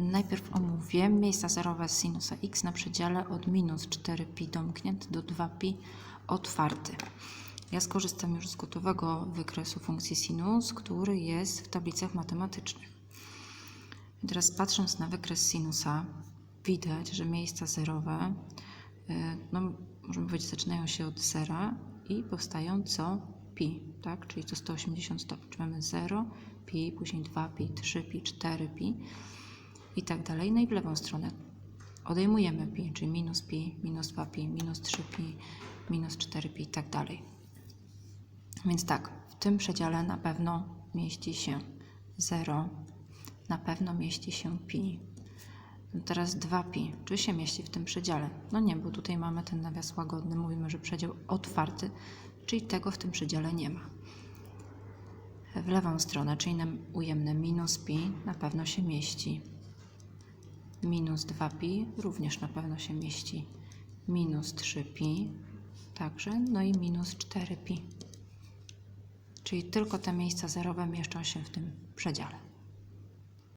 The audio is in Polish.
Najpierw omówię miejsca zerowe sinusa x na przedziale od minus 4pi domknięty do 2pi otwarty. Ja skorzystam już z gotowego wykresu funkcji sinus, który jest w tablicach matematycznych. Teraz patrząc na wykres sinusa, widać, że miejsca zerowe, y, no, możemy powiedzieć, zaczynają się od zera i powstają co pi, tak? czyli co 180 stopni. Czyli mamy 0, pi, później 2 pi, 3 pi, 4 pi i tak dalej. No i w lewą stronę odejmujemy pi, czyli minus pi, minus 2 pi, minus 3 pi, minus 4 pi i tak dalej. Więc tak, w tym przedziale na pewno mieści się 0, na pewno mieści się pi. No teraz 2pi. Czy się mieści w tym przedziale? No nie, bo tutaj mamy ten nawias łagodny. Mówimy, że przedział otwarty, czyli tego w tym przedziale nie ma. W lewą stronę, czyli nam ujemne minus pi, na pewno się mieści. Minus 2pi również na pewno się mieści. Minus 3pi także, no i minus 4pi. Czyli tylko te miejsca zerowe mieszczą się w tym przedziale.